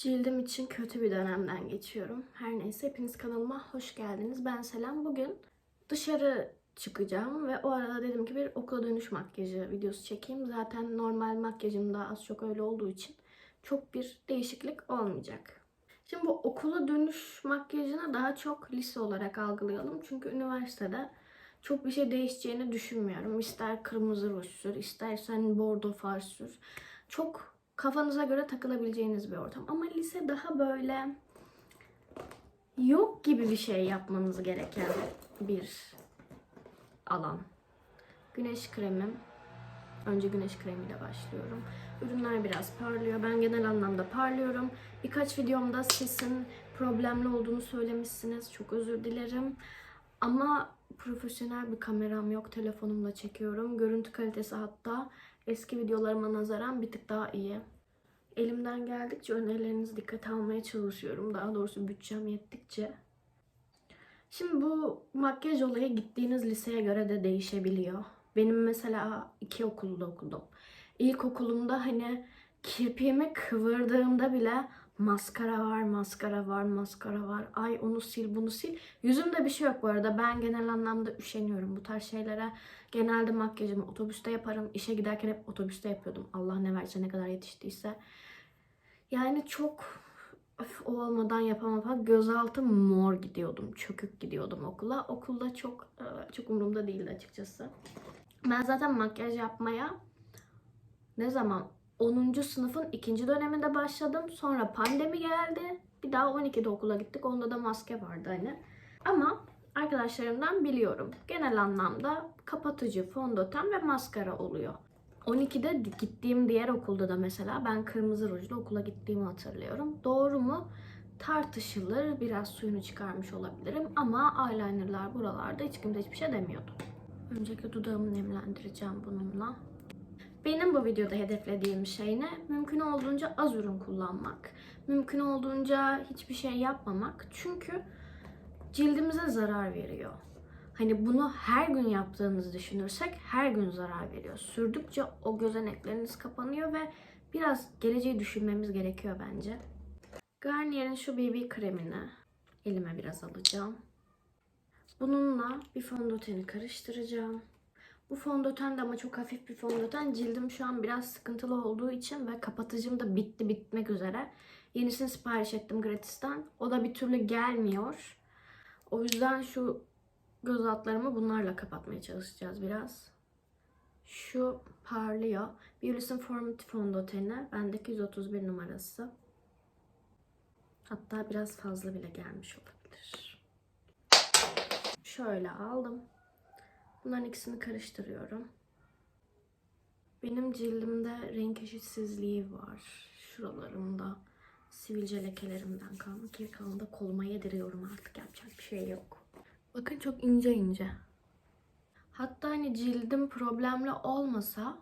Cildim için kötü bir dönemden geçiyorum. Her neyse hepiniz kanalıma hoş geldiniz. Ben Selam. Bugün dışarı çıkacağım ve o arada dedim ki bir okula dönüş makyajı videosu çekeyim. Zaten normal makyajım da az çok öyle olduğu için çok bir değişiklik olmayacak. Şimdi bu okula dönüş makyajını daha çok lise olarak algılayalım. Çünkü üniversitede çok bir şey değişeceğini düşünmüyorum. İster kırmızı ruj sür, istersen bordo far sür. Çok kafanıza göre takılabileceğiniz bir ortam. Ama lise daha böyle yok gibi bir şey yapmanız gereken bir alan. Güneş kremim. Önce güneş kremiyle başlıyorum. Ürünler biraz parlıyor. Ben genel anlamda parlıyorum. Birkaç videomda sesin problemli olduğunu söylemişsiniz. Çok özür dilerim. Ama profesyonel bir kameram yok. Telefonumla çekiyorum. Görüntü kalitesi hatta eski videolarıma nazaran bir tık daha iyi. Elimden geldikçe önerilerinizi dikkate almaya çalışıyorum. Daha doğrusu bütçem yettikçe. Şimdi bu makyaj olayı gittiğiniz liseye göre de değişebiliyor. Benim mesela iki okulda okudum. İlkokulumda hani kirpiğimi kıvırdığımda bile maskara var, maskara var, maskara var. Ay onu sil, bunu sil. Yüzümde bir şey yok bu arada. Ben genel anlamda üşeniyorum bu tarz şeylere. Genelde makyajımı otobüste yaparım. İşe giderken hep otobüste yapıyordum. Allah ne verse ne kadar yetiştiyse. Yani çok öf, o olmadan yapamam falan. Gözaltı mor gidiyordum. Çökük gidiyordum okula. Okulda çok e, çok umurumda değildi açıkçası. Ben zaten makyaj yapmaya ne zaman 10. sınıfın ikinci döneminde başladım. Sonra pandemi geldi. Bir daha 12'de okula gittik. Onda da maske vardı hani. Ama arkadaşlarımdan biliyorum. Genel anlamda kapatıcı, fondöten ve maskara oluyor. 12'de gittiğim diğer okulda da mesela ben kırmızı rujla okula gittiğimi hatırlıyorum. Doğru mu? Tartışılır. Biraz suyunu çıkarmış olabilirim. Ama eyelinerlar buralarda hiç kimse hiçbir şey demiyordu. Öncelikle dudağımı nemlendireceğim bununla. Benim bu videoda hedeflediğim şey ne? Mümkün olduğunca az ürün kullanmak. Mümkün olduğunca hiçbir şey yapmamak. Çünkü cildimize zarar veriyor. Hani bunu her gün yaptığınızı düşünürsek her gün zarar veriyor. Sürdükçe o gözenekleriniz kapanıyor ve biraz geleceği düşünmemiz gerekiyor bence. Garnier'in şu BB kremini elime biraz alacağım. Bununla bir fondöteni karıştıracağım. Bu fondöten de ama çok hafif bir fondöten. Cildim şu an biraz sıkıntılı olduğu için ve kapatıcım da bitti bitmek üzere. Yenisini sipariş ettim gratisten. O da bir türlü gelmiyor. O yüzden şu göz altlarımı bunlarla kapatmaya çalışacağız biraz. Şu parlıyor. Biolis'in Formative fondöteni. Bendeki 131 numarası. Hatta biraz fazla bile gelmiş olabilir. Şöyle aldım. Bunların ikisini karıştırıyorum. Benim cildimde renk eşitsizliği var. Şuralarımda sivilce lekelerimden kalma. Geri kalanı da koluma yediriyorum artık. Yapacak bir şey yok. Bakın çok ince ince. Hatta hani cildim problemli olmasa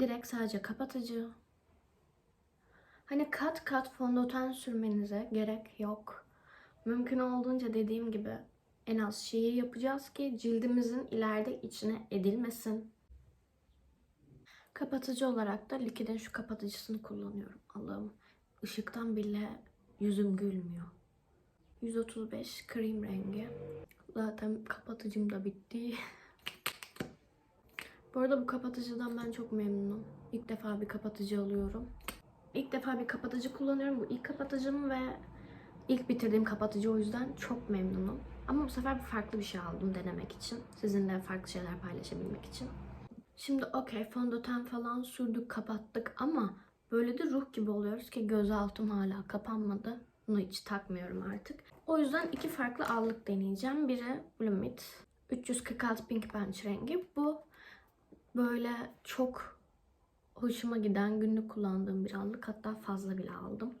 direkt sadece kapatıcı. Hani kat kat fondöten sürmenize gerek yok. Mümkün olduğunca dediğim gibi en az şeyi yapacağız ki cildimizin ileride içine edilmesin. Kapatıcı olarak da Liquid'in şu kapatıcısını kullanıyorum. Allah'ım ışıktan bile yüzüm gülmüyor. 135 krem rengi. Zaten kapatıcım da bitti. Bu arada bu kapatıcıdan ben çok memnunum. İlk defa bir kapatıcı alıyorum. İlk defa bir kapatıcı kullanıyorum. Bu ilk kapatıcım ve ilk bitirdiğim kapatıcı o yüzden çok memnunum. Ama bu sefer farklı bir şey aldım denemek için. Sizinle farklı şeyler paylaşabilmek için. Şimdi okey fondöten falan sürdük kapattık ama böyle de ruh gibi oluyoruz ki gözaltım hala kapanmadı. Bunu hiç takmıyorum artık. O yüzden iki farklı allık deneyeceğim. Biri Blumit 346 Pink Punch rengi. Bu böyle çok hoşuma giden günlük kullandığım bir allık. Hatta fazla bile aldım.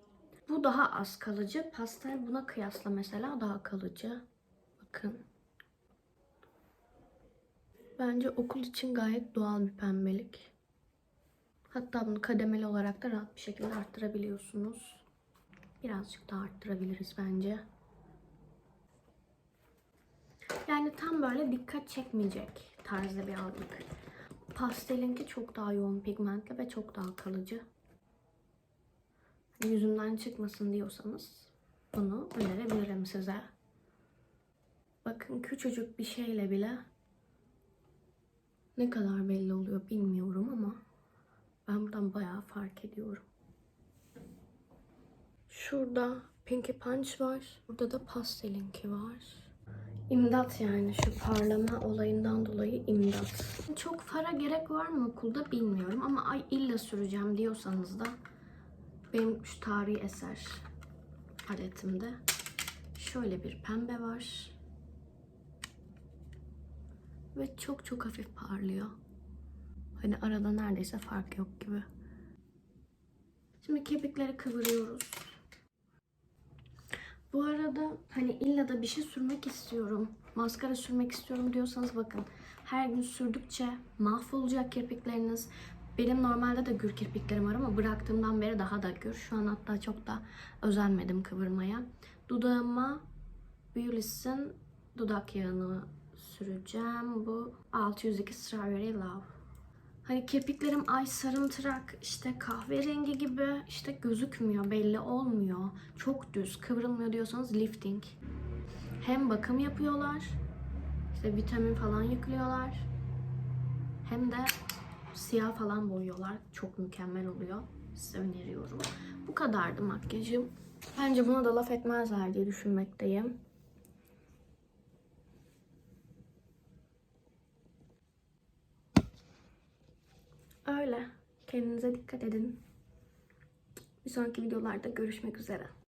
Bu daha az kalıcı. Pastel buna kıyasla mesela daha kalıcı. Bakın. Bence okul için gayet doğal bir pembelik. Hatta bunu kademeli olarak da rahat bir şekilde arttırabiliyorsunuz. Birazcık daha arttırabiliriz bence. Yani tam böyle dikkat çekmeyecek tarzda bir aldık. Pastelinki çok daha yoğun pigmentli ve çok daha kalıcı. Yüzünden çıkmasın diyorsanız bunu önerebilirim size. Bakın küçücük bir şeyle bile ne kadar belli oluyor bilmiyorum ama ben buradan bayağı fark ediyorum. Şurada Pinky Punch var. Burada da Pastel'inki var. İmdat yani şu parlama olayından dolayı imdat. Çok fara gerek var mı okulda bilmiyorum ama ay illa süreceğim diyorsanız da benim şu tarihi eser paletimde şöyle bir pembe var. Ve çok çok hafif parlıyor. Hani arada neredeyse fark yok gibi. Şimdi kirpikleri kıvırıyoruz. Bu arada hani illa da bir şey sürmek istiyorum, maskara sürmek istiyorum diyorsanız bakın. Her gün sürdükçe mahvolacak kirpikleriniz. Benim normalde de gür kirpiklerim var ama bıraktığımdan beri daha da gür. Şu an hatta çok da özenmedim kıvırmaya. Dudağıma Beulis'in dudak yağını süreceğim. Bu 602 Strawberry Love. Hani kirpiklerim ay sarımtırak, işte kahverengi gibi işte gözükmüyor, belli olmuyor. Çok düz, kıvrılmıyor diyorsanız lifting. Hem bakım yapıyorlar, işte vitamin falan yüklüyorlar. Hem de siyah falan boyuyorlar. Çok mükemmel oluyor. Size öneriyorum. Bu kadardı makyajım. Bence buna da laf etmezler diye düşünmekteyim. Öyle. Kendinize dikkat edin. Bir sonraki videolarda görüşmek üzere.